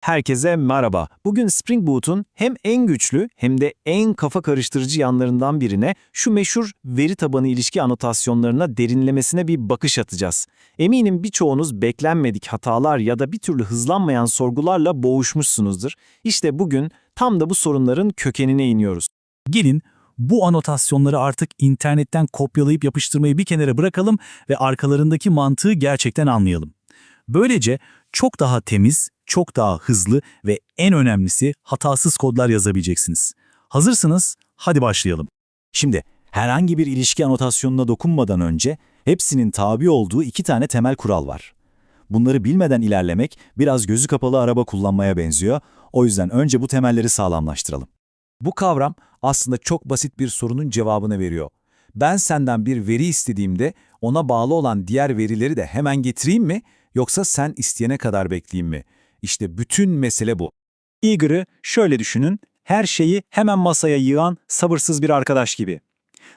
Herkese merhaba. Bugün Spring Boot'un hem en güçlü hem de en kafa karıştırıcı yanlarından birine şu meşhur veri tabanı ilişki anotasyonlarına derinlemesine bir bakış atacağız. Eminim birçoğunuz beklenmedik hatalar ya da bir türlü hızlanmayan sorgularla boğuşmuşsunuzdur. İşte bugün tam da bu sorunların kökenine iniyoruz. Gelin bu anotasyonları artık internetten kopyalayıp yapıştırmayı bir kenara bırakalım ve arkalarındaki mantığı gerçekten anlayalım. Böylece çok daha temiz, çok daha hızlı ve en önemlisi hatasız kodlar yazabileceksiniz. Hazırsınız? Hadi başlayalım. Şimdi herhangi bir ilişki anotasyonuna dokunmadan önce hepsinin tabi olduğu iki tane temel kural var. Bunları bilmeden ilerlemek biraz gözü kapalı araba kullanmaya benziyor. O yüzden önce bu temelleri sağlamlaştıralım. Bu kavram aslında çok basit bir sorunun cevabını veriyor. Ben senden bir veri istediğimde ona bağlı olan diğer verileri de hemen getireyim mi yoksa sen isteyene kadar bekleyeyim mi? İşte bütün mesele bu. Eager'ı şöyle düşünün, her şeyi hemen masaya yığan sabırsız bir arkadaş gibi.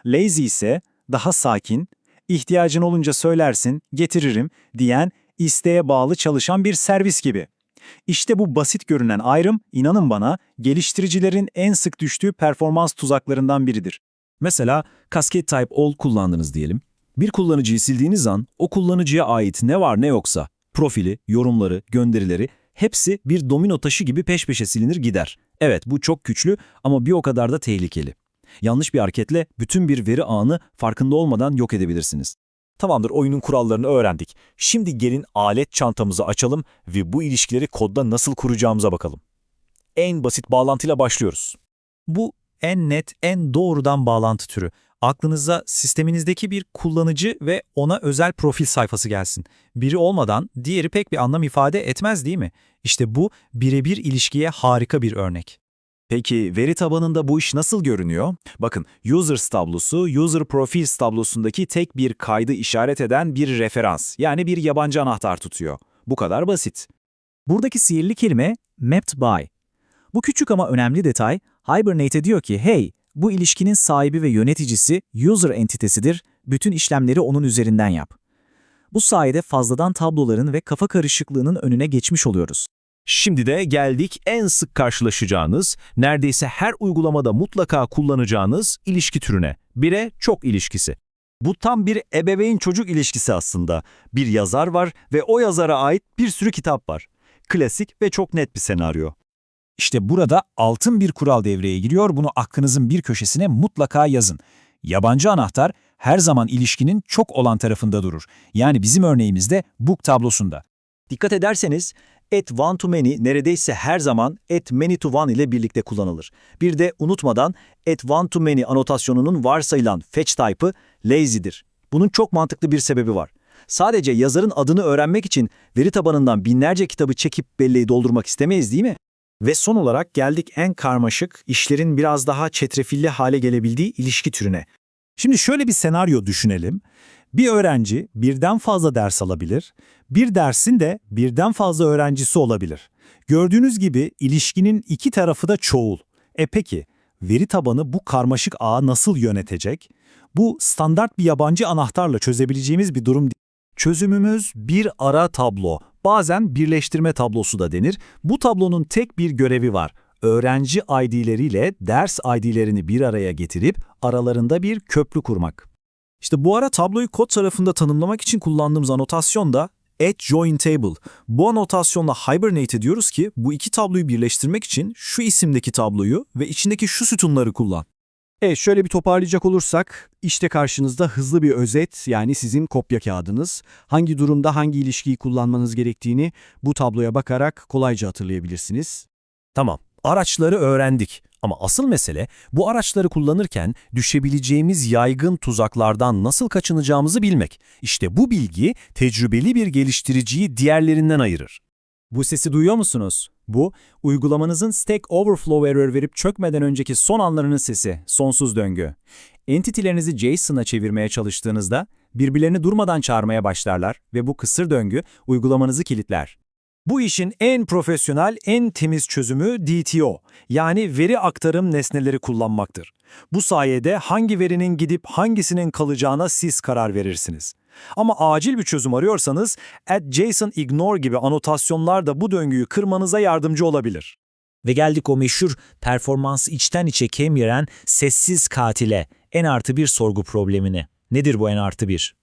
Lazy ise daha sakin, ihtiyacın olunca söylersin, getiririm diyen, isteğe bağlı çalışan bir servis gibi. İşte bu basit görünen ayrım, inanın bana, geliştiricilerin en sık düştüğü performans tuzaklarından biridir. Mesela Cascade Type All kullandınız diyelim. Bir kullanıcıyı sildiğiniz an o kullanıcıya ait ne var ne yoksa profili, yorumları, gönderileri hepsi bir domino taşı gibi peş peşe silinir gider. Evet bu çok güçlü ama bir o kadar da tehlikeli. Yanlış bir hareketle bütün bir veri ağını farkında olmadan yok edebilirsiniz. Tamamdır oyunun kurallarını öğrendik. Şimdi gelin alet çantamızı açalım ve bu ilişkileri kodda nasıl kuracağımıza bakalım. En basit bağlantıyla başlıyoruz. Bu en net, en doğrudan bağlantı türü. Aklınıza sisteminizdeki bir kullanıcı ve ona özel profil sayfası gelsin. Biri olmadan diğeri pek bir anlam ifade etmez değil mi? İşte bu birebir ilişkiye harika bir örnek. Peki veri tabanında bu iş nasıl görünüyor? Bakın users tablosu, user profiles tablosundaki tek bir kaydı işaret eden bir referans, yani bir yabancı anahtar tutuyor. Bu kadar basit. Buradaki sihirli kelime mapped by. Bu küçük ama önemli detay Hibernate diyor ki hey bu ilişkinin sahibi ve yöneticisi user entitesidir, bütün işlemleri onun üzerinden yap. Bu sayede fazladan tabloların ve kafa karışıklığının önüne geçmiş oluyoruz. Şimdi de geldik en sık karşılaşacağınız, neredeyse her uygulamada mutlaka kullanacağınız ilişki türüne. Bire çok ilişkisi. Bu tam bir ebeveyn çocuk ilişkisi aslında. Bir yazar var ve o yazara ait bir sürü kitap var. Klasik ve çok net bir senaryo. İşte burada altın bir kural devreye giriyor. Bunu aklınızın bir köşesine mutlaka yazın. Yabancı anahtar her zaman ilişkinin çok olan tarafında durur. Yani bizim örneğimizde book tablosunda. Dikkat ederseniz at one to many neredeyse her zaman at many to one ile birlikte kullanılır. Bir de unutmadan at one to many anotasyonunun varsayılan fetch type'ı lazy'dir. Bunun çok mantıklı bir sebebi var. Sadece yazarın adını öğrenmek için veri tabanından binlerce kitabı çekip belleği doldurmak istemeyiz değil mi? Ve son olarak geldik en karmaşık, işlerin biraz daha çetrefilli hale gelebildiği ilişki türüne. Şimdi şöyle bir senaryo düşünelim. Bir öğrenci birden fazla ders alabilir, bir dersin de birden fazla öğrencisi olabilir. Gördüğünüz gibi ilişkinin iki tarafı da çoğul. E peki, veri tabanı bu karmaşık ağı nasıl yönetecek? Bu standart bir yabancı anahtarla çözebileceğimiz bir durum değil. Çözümümüz bir ara tablo, bazen birleştirme tablosu da denir. Bu tablonun tek bir görevi var. Öğrenci ID'leriyle ders ID'lerini bir araya getirip aralarında bir köprü kurmak. İşte bu ara tabloyu kod tarafında tanımlamak için kullandığımız anotasyon da at join table. Bu anotasyonla Hibernate ediyoruz ki bu iki tabloyu birleştirmek için şu isimdeki tabloyu ve içindeki şu sütunları kullan. Evet şöyle bir toparlayacak olursak işte karşınızda hızlı bir özet yani sizin kopya kağıdınız. Hangi durumda hangi ilişkiyi kullanmanız gerektiğini bu tabloya bakarak kolayca hatırlayabilirsiniz. Tamam, araçları öğrendik. Ama asıl mesele bu araçları kullanırken düşebileceğimiz yaygın tuzaklardan nasıl kaçınacağımızı bilmek. İşte bu bilgi tecrübeli bir geliştiriciyi diğerlerinden ayırır. Bu sesi duyuyor musunuz? Bu, uygulamanızın Stack Overflow error verip çökmeden önceki son anlarının sesi, sonsuz döngü. Entity'lerinizi JSON'a çevirmeye çalıştığınızda birbirlerini durmadan çağırmaya başlarlar ve bu kısır döngü uygulamanızı kilitler. Bu işin en profesyonel, en temiz çözümü DTO, yani veri aktarım nesneleri kullanmaktır. Bu sayede hangi verinin gidip hangisinin kalacağına siz karar verirsiniz. Ama acil bir çözüm arıyorsanız @JSONignore gibi anotasyonlar da bu döngüyü kırmanıza yardımcı olabilir. Ve geldik o meşhur performansı içten içe kemiren sessiz katile, n artı bir sorgu problemine. Nedir bu n artı bir?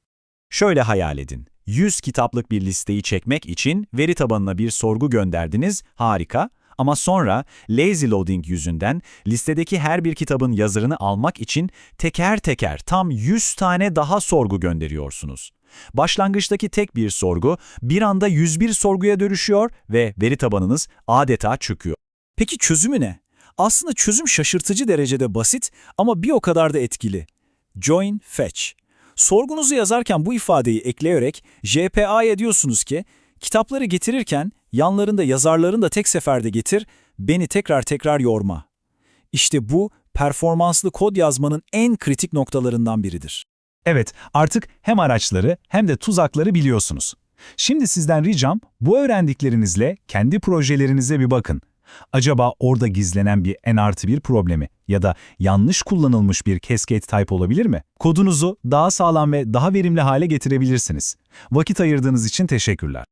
Şöyle hayal edin. 100 kitaplık bir listeyi çekmek için veri tabanına bir sorgu gönderdiniz, harika. Ama sonra lazy loading yüzünden listedeki her bir kitabın yazarını almak için teker teker tam 100 tane daha sorgu gönderiyorsunuz. Başlangıçtaki tek bir sorgu bir anda 101 sorguya dönüşüyor ve veri tabanınız adeta çöküyor. Peki çözümü ne? Aslında çözüm şaşırtıcı derecede basit ama bir o kadar da etkili. Join Fetch. Sorgunuzu yazarken bu ifadeyi ekleyerek JPA'ya diyorsunuz ki, kitapları getirirken yanlarında yazarların da tek seferde getir, beni tekrar tekrar yorma. İşte bu performanslı kod yazmanın en kritik noktalarından biridir. Evet, artık hem araçları hem de tuzakları biliyorsunuz. Şimdi sizden ricam bu öğrendiklerinizle kendi projelerinize bir bakın. Acaba orada gizlenen bir n artı bir problemi ya da yanlış kullanılmış bir cascade type olabilir mi? Kodunuzu daha sağlam ve daha verimli hale getirebilirsiniz. Vakit ayırdığınız için teşekkürler.